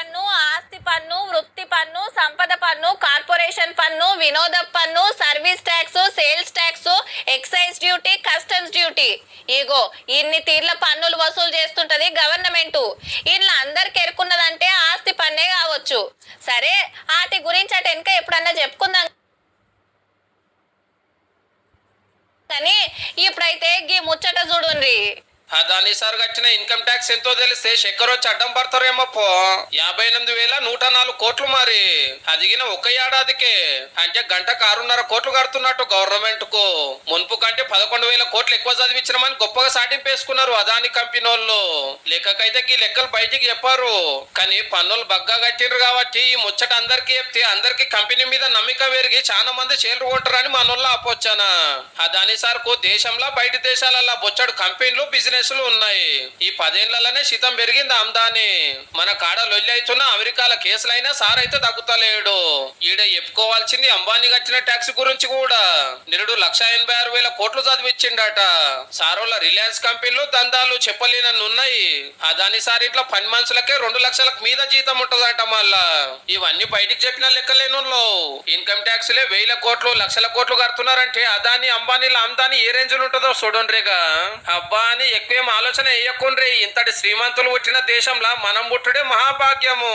పన్ను ఆస్తి పన్ను వృత్తి పన్ను సంపద పన్ను కార్పొరేషన్ పన్ను వినోద పన్ను service tax sales tax excise duty customs duty. ఇగో ఇన్ని తీర్ల పన్నులు వసూలు చేస్తుంటది గవర్నమెంట్. ఇలా అందరికి ఎరుకున్నదంటే ఆస్తి పన్నే కావచ్చు. సరే వాటి గురించి అటు వెనక ఎప్పుడన్నా చెప్పుకుందాం కానీ ఇప్పుడైతే గీ ముచ్చట చూడుండ్రి. అదాని సార్ కట్టిన ఇన్కమ్ ట్యాక్స్ ఎంతో తెలిస్తే చక్కెర వచ్చి అడ్డం పడతారేమో పో. యాభై ఎనిమిది వేల నూట నాలుగు కోట్లు మరి. అదిగిన ఒక ఏడాదికే. అంటే గంటకు ఆరున్నర కోట్లు కడుతున్నట్టు గవర్నమెంట్కు మున్పు కంటే పదకొండు వేల కోట్లు ఎక్కువ చదివించినమని గొప్పగా సాటింపేసుకున్నారు అదాని కంపెనీ వాళ్ళు. లెక్కకైతే ఈ లెక్కలు బయటికి చెప్పారు. కానీ పన్నులు బగ్గా కట్టిండ్రు కాబట్టి ఈ ముచ్చట అందరికి చెప్తే అందరికి కంపెనీ మీద నమ్మిక పెరిగి చాలా మంది షేర్లు కొంటారని మనోళ్ళు ఆపొచ్చానా. అదాని సార్కు దేశంలో బయట దేశాలలో బొచ్చడు కంపెనీలు బిజినెస్ బిజినెస్లు ఉన్నాయి. ఈ పదేళ్ళలోనే శీతం పెరిగింది ఆమ్దాని. మన కాడ లొల్లి అవుతున్న అమెరికాల కేసులైనా సార్ అయితే తగ్గుతలేడు. ఈడ చెప్పుకోవాల్సింది అంబానీ కట్టిన ట్యాక్స్ గురించి కూడా. నిరుడు లక్ష ఎనభై ఆరు వేల కోట్లు చదివిచ్చిండట. సారోళ్ళ రిలయన్స్ కంపెనీలు దందాలు చెప్పలేనన్ను ఉన్నాయి అదాని సార్ ఇట్లా పని మనుషులకే రెండు లక్షలకు మీద జీతం ఉంటుందట మళ్ళా. ఇవన్నీ బయటికి చెప్పిన లెక్కలేనోళ్ళు. ఇన్కమ్ ట్యాక్స్ లే వేల కోట్లు లక్షల కోట్లు కడుతున్నారంటే అదాని అంబానీల ఆమ్దాని ఏ రేంజ్ ఉంటుందో చూడండిగా అబ్బా అని ఎక్కువ ఆలోచన వేయకుండ్రి ఇంతటి శ్రీమంతులు పుట్టిన దేశంలో మనం పుట్టుడే మహాభాగ్యము.